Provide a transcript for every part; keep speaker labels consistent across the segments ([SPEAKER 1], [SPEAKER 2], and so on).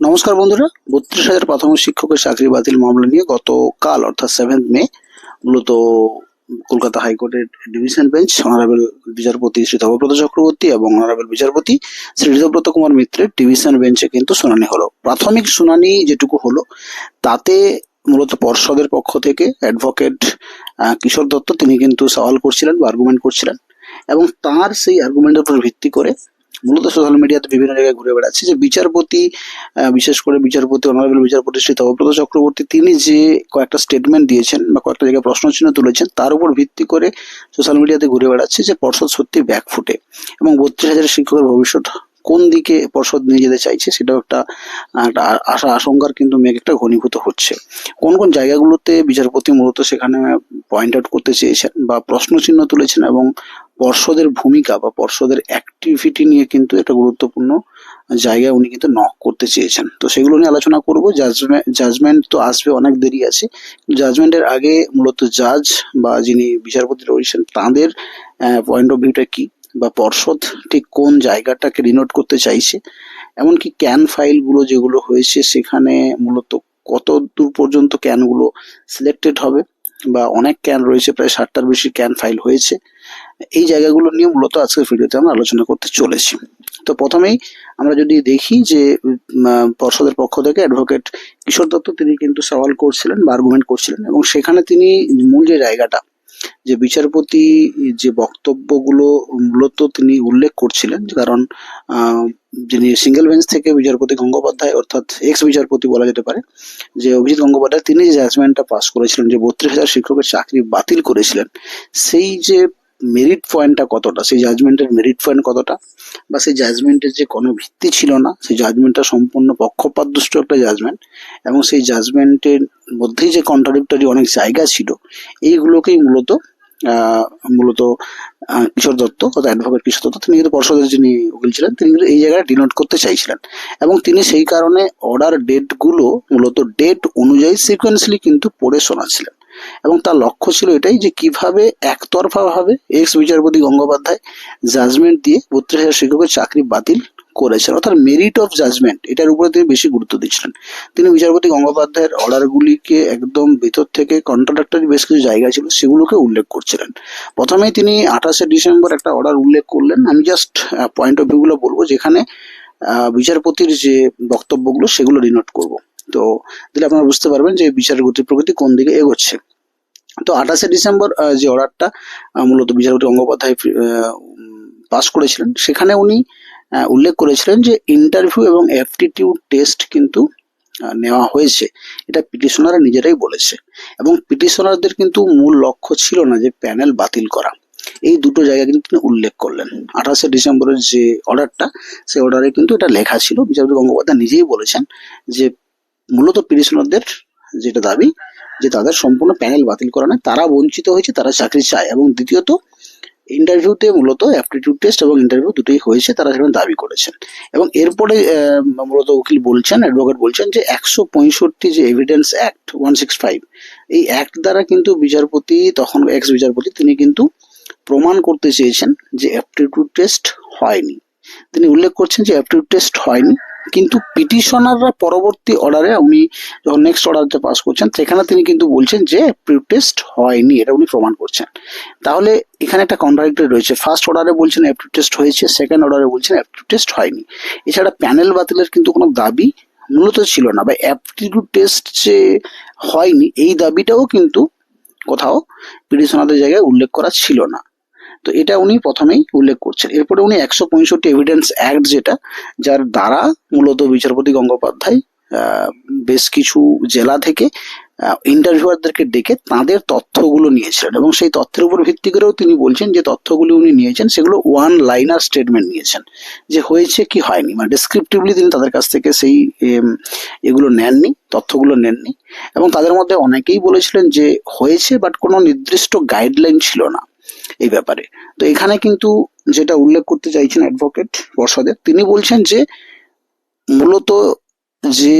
[SPEAKER 1] নমস্কার বন্ধুরা, বত্রিশ হাজার প্রাথমিক শিক্ষকের চাকরি বাতিল মামলা নিয়ে গতকাল, অর্থাৎ সেভেন্থ মে মূলত কলকাতা হাইকোর্টের ডিভিশন বেঞ্চ অনারেবল বিচারপতি শ্রী দেবব্রত চক্রবর্তী এবং অনারেবল বিচারপতি শ্রী ঋতব্রত কুমার মিত্রের ডিভিশন বেঞ্চে কিন্তু শুনানি হলো। প্রাথমিক শুনানি যেটুকু হলো, তাতে মূলত পর্ষদের পক্ষ থেকে অ্যাডভোকেট কিশোর দত্ত, তিনি কিন্তু সওয়াল করছিলেন বা আর্গুমেন্ট করছিলেন এবং তার সেই আর্গুমেন্টের উপর ভিত্তি করে মূলত সোশ্যাল মিডিয়াতে বিভিন্ন জায়গায় ঘুরে বেড়াচ্ছে যে বিচারপতি বিশেষ করে বিচারপতি অনারেবল বিচারপতি শ্রী তবব্রত চক্রবর্তী, তিনি যে কয়েকটা স্টেটমেন্ট দিয়েছেন বা কয়েকটা জায়গায় প্রশ্নচিহ্ন তুলেছেন, তার উপর ভিত্তি করে সোশ্যাল মিডিয়াতে ঘুরে বেড়াচ্ছে যে পর্ষদ সত্যি ব্যাকফুটে এবং বত্রিশ হাজার শিক্ষকের ভবিষ্যৎ কোন দিকে পর্ষদ নিয়ে যেতে চাইছে সেটাও একটা আশা আশঙ্কার কিন্তু মেঘ একটা ঘনীভূত হচ্ছে। কোন কোন জায়গাগুলোতে বিচারপতি মূলত সেখানে পয়েন্ট আউট করতে চেয়েছেন বা প্রশ্নচিহ্ন তুলেছেন এবং পর্ষদের ভূমিকা বা পর্ষদের অ্যাক্টিভিটি নিয়ে কিন্তু একটা গুরুত্বপূর্ণ জায়গায় উনি কিন্তু নক করতে চেয়েছেন। তো সেগুলো নিয়ে আলোচনা করব। জাজমেন্ট জাজমেন্ট তো আসবে, অনেক দেরি আছে। জাজমেন্টের আগে মূলত জাজ বা যিনি বিচারপতি রয়েছেন, তাদের পয়েন্ট অফ ভিউটা কি? বা পর্ষদ ঠিক কোন জায়গাটাকে রিনোট করতে চাইছে? এমনকি ক্যান ফাইলগুলো যেগুলো হয়েছে, সেখানে মূলত কত দূর পর্যন্ত ক্যানগুলো সিলেক্টেড হবে? বা অনেক ক্যান রয়েছে, প্রায় ষাটটার বেশি ক্যান ফাইল হয়েছে। এই জায়গাগুলো নিয়ে মূলত আজকের ভিডিওতে আমরা আলোচনা করতে চলেছি। তো প্রথমেই আমরা যদি দেখি যে পর্ষদের পক্ষ থেকে অ্যাডভোকেট কিশোর দত্ত তিনি কিন্তু সওয়াল করছিলেন বা আর্গুমেন্ট করছিলেন এবং সেখানে তিনি মূল যে জায়গাটা, যে বিচারপতি যে বক্তব্যগুলো মূলত তিনি উল্লেখ করছিলেন, কারণ যিনি সিঙ্গেল বেঞ্চ থেকে বিচারপতি গঙ্গোপাধ্যায় অর্থাৎ এক্স বিচারপতি বলা যেতে পারে, যে অভিজিৎ গঙ্গোপাধ্যায় তিনি যে জাজমেন্টটা পাস করেছিলেন, যে বত্রিশ হাজার শিক্ষকের চাকরি বাতিল করেছিলেন, সেই যে মেরিট পয়েন্টটা কতটা? সেই জাজমেন্টের মেরিট পয়েন্ট কতটা? বা সেই জাজমেন্টের যে কোনো ভিত্তি ছিল না, সেই জাজমেন্টটা সম্পূর্ণ পক্ষপাতদুষ্ট একটা জাজমেন্ট এবং সেই জাজমেন্টের মধ্যেই যে কন্ট্রাডিক্টরি অনেক জায়গা ছিল, এইগুলোকেই মূলত মূলত কিশোর দত্ত অর্থাৎ অ্যাডভোকেট কিশোর দত্ত, তিনি কিন্তু পর্ষদের যিনি উকিল ছিলেন, তিনি কিন্তু এই জায়গায় ডিনোট করতে চাইছিলেন এবং তিনি সেই কারণে অর্ডার ডেটগুলো মূলত ডেট অনুযায়ী সিকোয়েন্সলি কিন্তু পড়ে শোনাচ্ছিলেন। এবং তার লক্ষ্য ছিল এটাই যে কীভাবে একতরফা ভাবে এক্স বিচারপতি গঙ্গোপাধ্যায় জাজমেন্ট দিয়ে বত্রিশ হাজার শিক্ষকের চাকরি বাতিল করেছেন। অর্থাৎ মেরিট অফ জাজমেন্ট এটার উপরে তিনি বেশি গুরুত্ব দিচ্ছিলেন। তিনি বিচারপতি গঙ্গোপাধ্যায়ের অর্ডারগুলিকে একদম ভিতর থেকে কন্ট্রাডাক্টরি বেশ কিছু জায়গা ছিল, সেগুলোকে উল্লেখ করছিলেন। প্রথমেই তিনি আঠাশে ডিসেম্বর একটা অর্ডার উল্লেখ করলেন। আমি জাস্ট পয়েন্ট অফ ভিউগুলো বলব, যেখানে বিচারপতির যে বক্তব্যগুলো, সেগুলো রিনোট করব। তো দিলে আপনারা বুঝতে পারবেন যে বিচারের গতি প্রকৃতি কোন দিকে এগোচ্ছে। তো আঠাশে ডিসেম্বর যে অর্ডারটা মূলত বিচারপতি গঙ্গোপাধ্যায় পাস করেছিলেন, সেখানে উনি উল্লেখ করেছিলেন যে ইন্টারভিউ এবং অ্যাপটিটিউড টেস্ট কিন্তু নেওয়া হয়েছে। এটা পিটিশনাররা নিজেরাই বলেছে। এবং পিটিশনারদের কিন্তু মূল লক্ষ্য ছিল না যে প্যানেল বাতিল করা। এই দুটো জায়গা কিন্তু তিনি উল্লেখ করলেন। আঠাশে ডিসেম্বরের যে অর্ডারটা, সেই অর্ডারে কিন্তু এটা লেখা ছিল। বিচারপতি গঙ্গোপাধ্যায় নিজেই বলেছেন যে মূলত পিটিশনারদের যেটা দাবি, যে তাদের সম্পূর্ণ প্যানেল বাতিল করা নয়, তারা বঞ্চিত হয়েছে, তারা চাকরি চায় এবং দ্বিতীয়ত ইন্টারভিউতে মূলত অ্যাপটিটিউড টেস্ট এবং ইন্টারভিউ দুটোই হয়েছে, তারা সেখানে দাবি করেছেন। এবং এরপরে মূলত উকিল বলছেন অ্যাডভোকেট বলছেন যে একশো পঁয়ষট্টি যে evidence act one six five এই অ্যাক্ট দ্বারা কিন্তু বিচারপতি, তখন এক্স বিচারপতি তিনি কিন্তু প্রমাণ করতে চেয়েছেন যে অ্যাপটিটিউড টেস্ট হয়নি। তিনি উল্লেখ করছেন যে অ্যাপটিটিউড টেস্ট হয়নি। কিন্তু পিটিশনাররা পরবর্তী অর্ডারে উনি যখন নেক্সট অর্ডারটা পাস করছেন, সেখানে তিনি কিন্তু বলছেন যে অ্যাপটিটিউড টেস্ট হয়নি, এটা উনি প্রমাণ করছেন। তাহলে এখানে একটা কন্ট্রাডিক্টরি রয়েছে। ফার্স্ট অর্ডারে বলছেন অ্যাপটিটিউড টেস্ট হয়েছে সেকেন্ড অর্ডারে বলছেন অ্যাপটিটিউড টেস্ট হয়নি। এছাড়া প্যানেল বাতিলের কিন্তু কোনো দাবি মূলত ছিল না, বা অ্যাপটিটিউড টেস্ট যে হয়নি, এই দাবিটাও কিন্তু কোথাও পিটিশনারদের জায়গায় উল্লেখ করা ছিল না। তো এটা উনি প্রথমেই উল্লেখ করছেন। এরপরে উনি একশো পঁয়ষট্টি এভিডেন্স অ্যাক্ট যেটা, যার দ্বারা মূলত বিচারপতি গঙ্গোপাধ্যায় বেশ কিছু জেলা থেকে ইন্টারভিউয়ারদেরকে ডেকে তাদের তথ্যগুলো নিয়েছিলেন এবং সেই তথ্যের উপর ভিত্তি করেও তিনি বলছেন যে তথ্যগুলি উনি নিয়েছেন, সেগুলো ওয়ান লাইনার স্টেটমেন্ট নিয়েছেন, যে হয়েছে কি হয়নি। মানে ডেসক্রিপটিভলি তিনি তাদের কাছ থেকে সেই এগুলো নেননি, তথ্যগুলো নেননি এবং তাদের মধ্যে অনেকেই বলেছিলেন যে হয়েছে বাট কোনো নির্দিষ্ট গাইডলাইন ছিল না। এই ব্যাপারে। তো এখানে কিন্তু যেটা উল্লেখ করতে চাইছেন অ্যাডভোকেট পর্ষদের তিনি বলছেন যে মূলত যে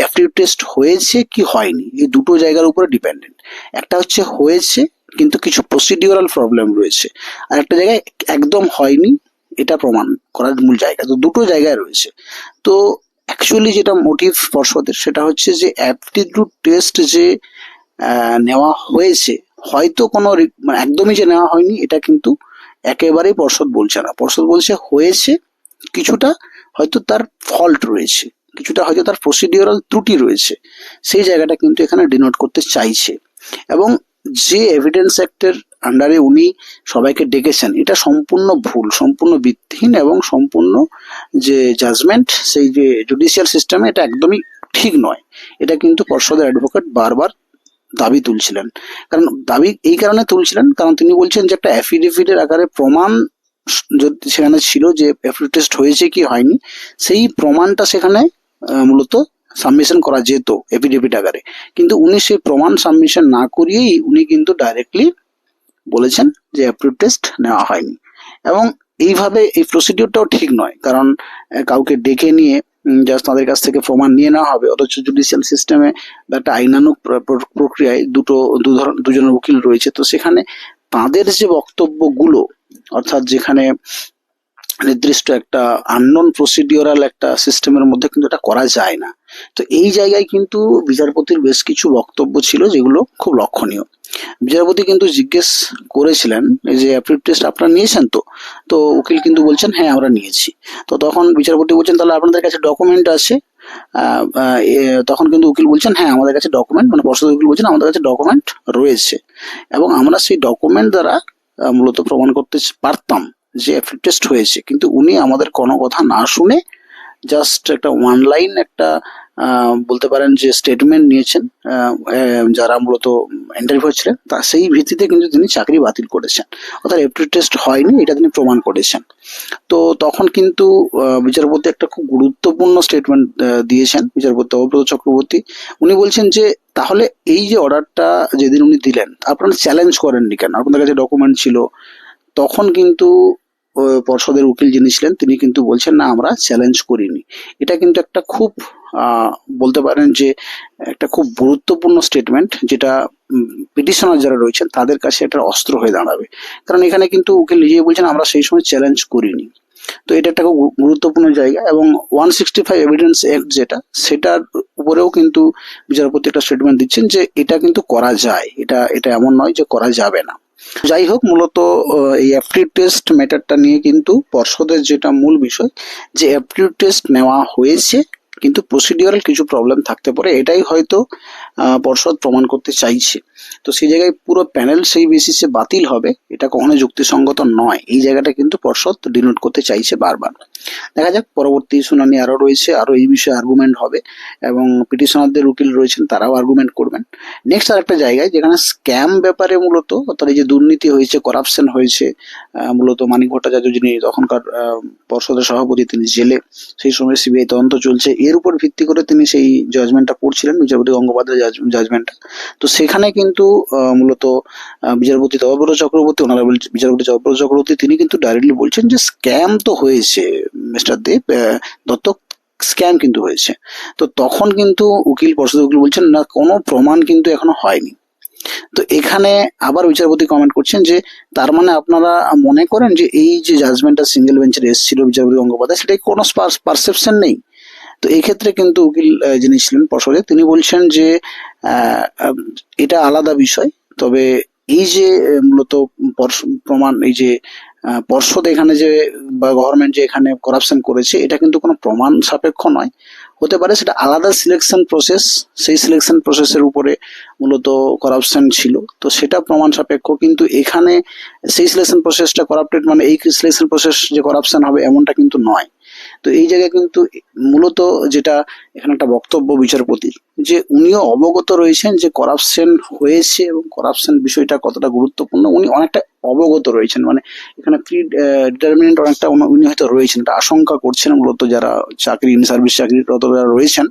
[SPEAKER 1] অ্যাপটিটিউড টেস্ট হয়েছে কি হয়নি, এই দুটো জায়গার উপরে ডিপেন্ডেন্ট একটা হচ্ছে হয়েছে, কিন্তু কিছু প্রসিডিওরাল প্রবলেম রয়েছে। আর একটা জায়গায় একদম হয়নি, এটা প্রমাণ করার মূল জায়গা। তো দুটো জায়গায় রয়েছে। তো অ্যাকচুয়ালি যেটা মোটিভ পর্ষদের সেটা হচ্ছে যে অ্যাপটিটিউড টেস্ট যে নেওয়া হয়েছে হয়তো কোনো মানে একদমই যে নেওয়া হয়নি, এটা কিন্তু একেবারেই পর্ষদ বলছে না। পর্ষদ বলছে হয়েছে কিছুটা, হয়তো তার ফল্ট রয়েছে, কিছুটা হয়তো তার প্রসিডিওরাল ত্রুটি রয়েছে। সেই জায়গাটা কিন্তু এখানে ডিনোট করতে চাইছে। এবং যে এভিডেন্স অ্যাক্টের আন্ডারে উনি সবাইকে ডেকেছেন, এটা সম্পূর্ণ ভুল, সম্পূর্ণ ভিত্তিহীন এবং সম্পূর্ণ যে জাজমেন্ট সেই যে জুডিশিয়াল সিস্টেমে এটা একদমই ঠিক নয়। এটা কিন্তু পর্ষদের অ্যাডভোকেট বারবার দাবি তুলছিলেন। কারণ দাবি এই কারণে তুলছিলেন, কারণ তিনি বলছেন যে একটা অ্যাফিডেভিটের আকারে প্রমাণ যদি, সেখানে ছিল যে অ্যাফিডেভিট টেস্ট হয়েছে কি হয়নি, সেই প্রমাণটা সেখানে মূলত সাবমিশন করা যেত এফিডেভিট আকারে। কিন্তু উনি সেই প্রমাণ সাবমিশন না করিয়েই উনি কিন্তু ডাইরেক্টলি বলেছেন যে অ্যাপ্রুভ টেস্ট নেওয়া হয়নি। এবং এইভাবে এই প্রসিডিওরটাও ঠিক নয়, কারণ কাউকে ডেকে নিয়ে জাস্ট তাদের কাছ থেকে প্রমাণ নিয়ে নেওয়া হবে। অথচ জুডিশিয়াল সিস্টেমে একটা আইনানুক প্র- প্র- প্রক্রিয়ায় দুটো, দু ধরন, দুজনের উকিল রয়েছে। তো সেখানে তাদের যে বক্তব্যগুলো, অর্থাৎ যেখানে নির্দিষ্ট একটা আননোন প্রসিডিওরাল একটা সিস্টেমের মধ্যে কিন্তু এটা করা যায় না। তো এই জায়গায় কিন্তু বিচারপতির বেশ কিছু বক্তব্য ছিল যেগুলো খুব লক্ষণীয়। বিচারপতি কিন্তু জিজ্ঞেস করেছিলেন যে অ্যাপ্রিড টেস্ট আপনারা নিয়েছেন তো? তো উকিল কিন্তু বলছেন হ্যাঁ আমরা নিয়েছি। তো তখন বিচারপতি বলছেন, তাহলে আপনাদের কাছে ডকুমেন্ট আছে? তখন কিন্তু উকিল বলছেন হ্যাঁ আমাদের কাছে ডকুমেন্ট মানে পর্ষদ উকিল বলছেন, আমাদের কাছে ডকুমেন্ট রয়েছে। এবং আমরা সেই ডকুমেন্ট দ্বারা মূলত প্রমাণ করতে পারতাম যে অ্যাপ্রিড টেস্ট হয়েছে। কিন্তু উনি আমাদের কোনো কথা না শুনে জাস্ট একটা ওয়ান লাইন একটা বলতে পারেন যে স্টেটমেন্ট নিয়েছেন যারা মূলত ইন্টারভিউ ছিলেন তা সেই ভিত্তিতে কিন্তু তিনি চাকরি বাতিল করেছেন। অর্থাৎ এপ্রিল টেস্ট হয়নি, এটা তিনি প্রমাণ করেছেন। তো তখন কিন্তু বিচারপতি একটা খুব গুরুত্বপূর্ণ স্টেটমেন্ট দিয়েছেন, বিচারপতি অব্রত চক্রবর্তী। উনি বলছেন যে, তাহলে এই যে অর্ডারটা যেদিন উনি দিলেন, আপনারা চ্যালেঞ্জ করেননি কেন? আপনাদের কাছে ডকুমেন্ট ছিল। তখন কিন্তু পর্ষদের উকিল যিনি ছিলেন, তিনি কিন্তু বলছেন, না, আমরা চ্যালেঞ্জ করিনি। এটা কিন্তু একটা খুব বলতে পারেন যে একটা খুব গুরুত্বপূর্ণ স্টেটমেন্ট যেটা পিটিশনার যারা রয়েছেন তাদের কাছে একটা অস্ত্র হয়ে দাঁড়াবে। কারণ এখানে কিন্তু উকিল নিজেই বলছেন, আমরা সেই সময় চ্যালেঞ্জ করিনি। তো এটা একটা খুব গুরুত্বপূর্ণ জায়গা এবং one sixty five evidence act যেটা, সেটার উপরেও কিন্তু বিচারপতি একটা স্টেটমেন্ট দিচ্ছেন যে এটা কিন্তু করা যায়। এটা এটা এমন নয় যে করা যাবে না। যাই হোক, মূলত এই অ্যাপটিউড টেস্ট ম্যাটারটা নিয়ে কিন্তু পর্ষদের যেটা মূল বিষয়, যে অ্যাপটিউড টেস্ট নেওয়া হয়েছে কিন্তু প্রসিডিওরাল কিছু প্রবলেম থাকতে পারে, এটাই হয়তো পর্ষদ প্রমাণ করতে চাইছে। তো সেই জায়গায় পুরো প্যানেল সেই বেসিসে বাতিল হবে, এটা কখনো যুক্তিসঙ্গত নয়। এই জায়গাটা কিন্তু পর্ষদ ডিনোট করতে চাইছে বারবার। দেখা যাক, পরবর্তী শুনানি আরও রয়েছে, আরও এই বিষয়ে আর্গুমেন্ট হবে, এবং পিটিশনারদের উকিল রয়েছেন, তারাও আর্গুমেন্ট করবেন। নেক্সট আর একটা জায়গায়, যেখানে স্ক্যাম ব্যাপারে মূলত, অর্থাৎ এই যে দুর্নীতি হয়েছে করাপশন হয়েছে মূলত মানিক ভট্টাচার্য যিনি তখনকার পর্ষদের সভাপতি, তিনি জেলে, সেই সময় সিবিআই তদন্ত চলছে। এর উপর ভিত্তি করে তিনি সেই জাজমেন্টটা পড়ছিলেন, বিচারপতি গঙ্গোপাধ্যায় জাজমেন্টটা তো সেখানে কিন্তু মূলত বিচারপতি তবব্রত চক্রবর্তী অনারেবল বিচারপতি তবব্রত চক্রবর্তী, তিনি কিন্তু ডাইরেক্টলি বলছেন যে স্ক্যাম তো হয়েছে মিস্টার দেব দত্তক স্ক্যাম কিন্তু হয়েছে। তো তখন কিন্তু উকিল পর্ষদ উকিল বলছেন, না, কোনো প্রমাণ কিন্তু এখনও হয়নি। তো এখানে আবার বিচারপতি কমেন্ট করছেন যে, তার মানে আপনারা মনে করেন যে এই যে জাজমেন্টটা সিঙ্গেল বেঞ্চের এসেছিল বিচারপতি গঙ্গোপাধ্যায়, সেটাই কোনো পারসেপশন নেই? তো এই ক্ষেত্রে কিন্তু উকিল যিনি ছিলেন পর্ষদে তিনি বলছেন যে এটা আলাদা বিষয়। তবে এই যে মূলত প্রমাণ, এই যে পর্ষদ এখানে যে, বা গভর্নমেন্ট যে এখানে করাপশন করেছে, এটা কিন্তু কোনো প্রমাণ সাপেক্ষ নয়। হতে পারে সেটা আলাদা সিলেকশন প্রসেস সেই সিলেকশন প্রসেসের উপরে মূলত করাপশন ছিল, তো সেটা প্রমাণ সাপেক্ষ। কিন্তু এখানে সেই সিলেকশন প্রসেসটা করাপ্টেড মানে এই সিলেকশন প্রসেস যে করাপশন হবে, এমনটা কিন্তু নয়। তো এই জায়গায় কিন্তু মূলত যেটা এখানে একটা বক্তব্য বিচারপতির যে উনিও অবগত রয়েছেন যে করাপশন হয়েছে এবং করাপশন বিষয়টা কতটা গুরুত্বপূর্ণ, উনি অনেকটা অবগত রয়েছেন। মানে এখানে প্রি ডিটারমিনেন্ট অনেকটা উনি- হয়তো রয়েছেন একটা আশঙ্কা করছেন মূলত যারা চাকরি, ইন সার্ভিস চাকরিরত যারা রয়েছেন,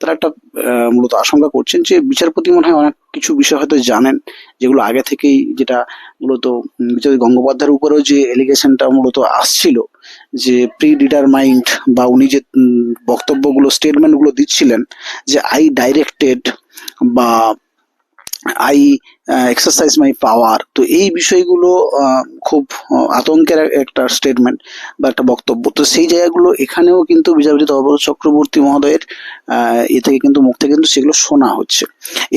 [SPEAKER 1] তারা একটা মূলত আশঙ্কা করছেন যে বিচারপতি মনে হয় অনেক কিছু বিষয় হয়তো জানেন, যেগুলো আগে থেকেই যেটা মূলত বিচারপতি গঙ্গোপাধ্যায়ের উপরেও যে এলিগেশনটা মূলত আসছিল, যে প্রি ডিটারমাইন্ড বা উনি যে বক্তব্যগুলো স্টেটমেন্টগুলো দিচ্ছিলেন যে আই ডাইরেক্টেড বা আই এক্সারসাইজ মাই পাওয়ার তো এই বিষয়গুলো খুব আতঙ্কের একটা স্টেটমেন্ট বা একটা বক্তব্য। তো সেই জায়গাগুলো এখানেও কিন্তু বিচারপতি ধর্মপদ চক্রবর্তী মহোদয়ের এ থেকে কিন্তু মুখ থেকে কিন্তু সেগুলো শোনা হচ্ছে।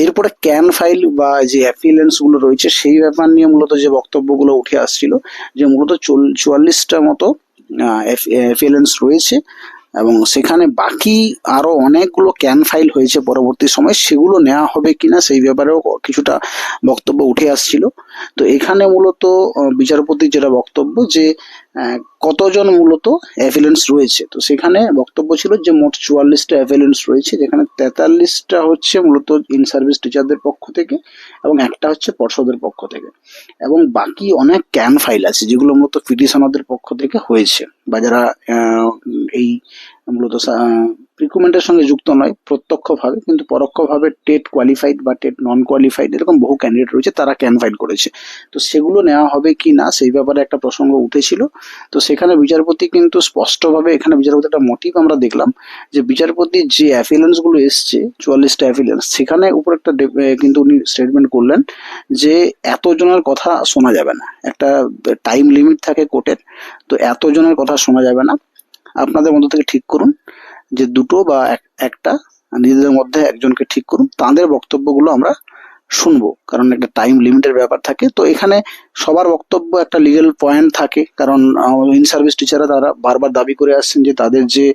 [SPEAKER 1] এরপরে ক্যান ফাইল বা যে অ্যাপিলেন্সগুলো রয়েছে, সেই ব্যাপার নিয়ে মূলত যে বক্তব্যগুলো উঠে আসছিল, যে মূলত চুয়াল্লিশটা মতো অ্যাপিলেন্স রয়েছে এবং সেখানে বাকি আরও অনেকগুলো ক্যান ফাইল হয়েছে পরবর্তী সময়। সেগুলো নেওয়া হবে কিনা সেই ব্যাপারেও কিছুটা বক্তব্য উঠে আসছিল। তো এখানে মূলত বিচারপতি বিচারপতির যেটা বক্তব্য যে কতজন মূলত অ্যাভিলেন্স রয়েছে? তো সেখানে বক্তব্য ছিল যে মোট চুয়াল্লিশটা অ্যাভিলেন্স রয়েছে, যেখানে তেতাল্লিশটা হচ্ছে মূলত ইন সার্ভিস টিচারদের পক্ষ থেকে এবং একটা হচ্ছে পর্ষদের পক্ষ থেকে। এবং বাকি অনেক ক্যান ফাইল আছে, যেগুলো মূলত পিটিশনারদের পক্ষ থেকে হয়েছে। বা যারা এই মূলত রিক্রুটমেন্টের সঙ্গে যুক্ত নয়, প্রত্যক্ষভাবে, কিন্তু পরোক্ষভাবে টেট কোয়ালিফাইড বা টেট নন কোয়ালিফাইড এরকম বহু ক্যান্ডিডেট রয়েছে তারা ক্যান ফাইল করেছে। তো সেগুলো নেওয়া হবে কি না, সেই ব্যাপারে একটা প্রসঙ্গ উঠেছিল। তো সেখানে বিচারপতি কিন্তু স্পষ্টভাবে, এখানে বিচারপতি একটা মোটিভ আমরা দেখলাম, যে বিচারপতি যে অ্যাফিলেন্সগুলো এসছে, চুয়াল্লিশটা অ্যাফিলেন্স সেখানে উপর একটা কিন্তু উনি স্টেটমেন্ট করলেন, যে এতজনের কথা শোনা যাবে না। একটা টাইম লিমিট থাকে কোর্টের তো এতজনের কথা শোনা যাবে না। আপনাদের মধ্যে থেকে ঠিক করুন যে দুটো বা এক- একটা নিজেদের মধ্যে একজনকে ঠিক করুন। তাদের বক্তব্যগুলো আমরা শুনব, কারণ একটা টাইম লিমিটের ব্যাপার থাকে। তো এখানে সবার বক্তব্য একটা লিগেল পয়েন্ট থাকে, কারণ ইন সার্ভিস টিচাররা তারা বারবার দাবি করে আসছেন যে তাদের যে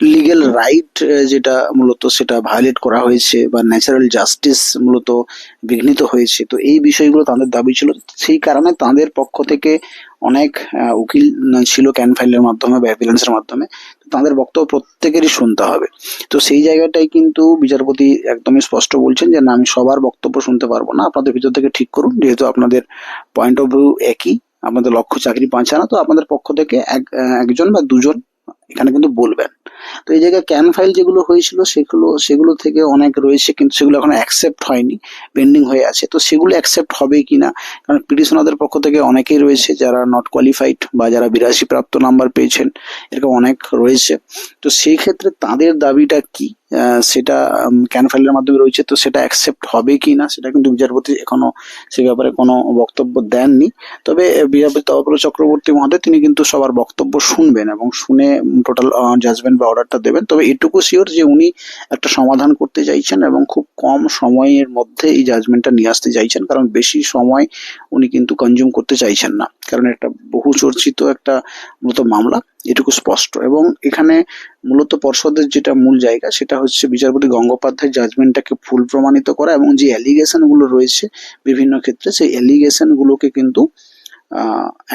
[SPEAKER 1] লিগ্যাল রাইট যেটা মূলত সেটা ভায়োলেট করা হয়েছে বা ন্যাচারাল জাস্টিস মূলত বিঘ্নিত হয়েছে। তো এই বিষয়গুলো তাদের দাবি ছিল। সেই কারণে তাদের পক্ষ থেকে অনেক উকিল ছিল ক্যান ফাইলের মাধ্যমে বা অ্যাপিলেন্সের মাধ্যমে। তাদের বক্তব্য প্রত্যেকেরই শুনতে হবে। তো সেই জায়গাটাই কিন্তু বিচারপতি একদমই স্পষ্ট বলছেন যে, না, আমি সবার বক্তব্য শুনতে পারব না। আপনাদের ভিতর থেকে ঠিক করুন। যেহেতু আপনাদের পয়েন্ট অফ ভিউ একই, আপনাদের লক্ষ্য চাকরি পাঁচানা তো আপনাদের পক্ষ থেকে এক একজন বা দুজন এখানে কিন্তু বলবেন। তো এই জায়গায় ক্যান ফাইল যেগুলো হয়েছিল সেগুলো সেগুলো থেকে অনেক রয়েছে, কিন্তু সেগুলো এখন অ্যাকসেপ্ট হয়নি পেন্ডিং হয়ে আছে। তো সেগুলো অ্যাকসেপ্ট হবে কি না? কারণ পিটিশনারদের পক্ষ থেকে অনেকেই রয়েছে যারা নট কোয়ালিফাইড বা যারা বিরাশি প্রাপ্ত নাম্বার পেয়েছেন, এরকম অনেক রয়েছে। তো সেই ক্ষেত্রে তাদের দাবিটা কি? সেটা ক্যান ফাইলের মাধ্যমে রয়েছে, তো সেটা অ্যাকসেপ্ট হবে কি না, সেটা কিন্তু বিচারপতি এখনও সে ব্যাপারে কোনো বক্তব্য দেননি। তবে বিচারপতি তপব্রত চক্রবর্তী মহোদয়, তিনি কিন্তু সবার বক্তব্য শুনবেন এবং শুনে টোটাল জাজমেন্ট বা অর্ডারটা দেবেন। তবে এটুকু শিওর যে উনি একটা সমাধান করতে চাইছেন এবং খুব কম সময়ের মধ্যে এই জাজমেন্টটা নিয়ে আসতে চাইছেন, কারণ বেশি সময় উনি কিন্তু কনজিউম করতে চাইছেন না। কারণ একটা বহু চর্চিত একটা মূলত মামলা, এটুকু স্পষ্ট। এবং এখানে মূলত পর্ষদের যেটা মূল জায়গা, সেটা হচ্ছে বিচারপতি গঙ্গোপাধ্যায় জাজমেন্টটাকে ফুল প্রমাণিত করা এবং যে অ্যালিগেশনগুলো রয়েছে বিভিন্ন ক্ষেত্রে, সেই অ্যালিগেশন গুলোকে কিন্তু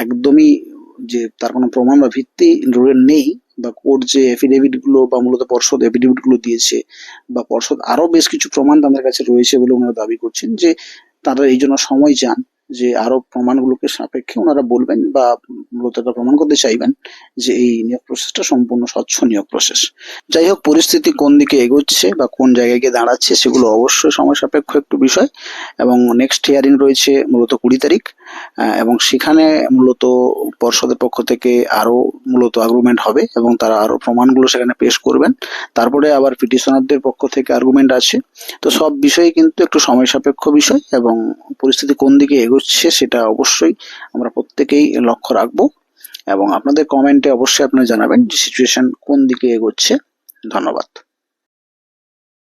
[SPEAKER 1] একদমই যে তার কোনো প্রমাণ বা ভিত্তি নেই বা কোর্ট যে এফিডেভিটগুলো বা মূলত পর্ষদ এফিডেভিটগুলো দিয়েছে বা পর্ষদ আরও বেশ কিছু প্রমাণ তাদের কাছে রয়েছে বলে ওনারা দাবি করছেন যে তারা এই জন্য সময় চান। যে আরও প্রমাণগুলোকে সাপেক্ষে ওনারা বলবেন বা মূলত প্রমাণ করতে চাইবেন যে এই নিয়োগ প্রসেসটা সম্পূর্ণ স্বচ্ছ নিয়োগ প্রসেস যাই হোক, পরিস্থিতি কোন দিকে এগোচ্ছে বা কোন জায়গায় গিয়ে দাঁড়াচ্ছে সেগুলো অবশ্যই সময় সাপেক্ষ একটু বিষয়। এবং নেক্সট হিয়ারিং রয়েছে মূলত কুড়ি তারিখ এবং সেখানে মূলত পর্ষদের পক্ষ থেকে আরও মূলত আর্গুমেন্ট হবে এবং তারা আরও প্রমাণগুলো সেখানে পেশ করবেন। তারপরে আবার পিটিশনারদের পক্ষ থেকে আর্গুমেন্ট আছে। তো সব বিষয়ে কিন্তু একটু সময় সাপেক্ষ বিষয় এবং পরিস্থিতি কোন দিকে এগোচ্ছে সেটা অবশ্যই আমরা প্রত্যেকেই লক্ষ্য রাখব। এবং আপনাদের কমেন্টে অবশ্যই আপনারা জানাবেন যে সিচুয়েশন কোন দিকে এগোচ্ছে। ধন্যবাদ।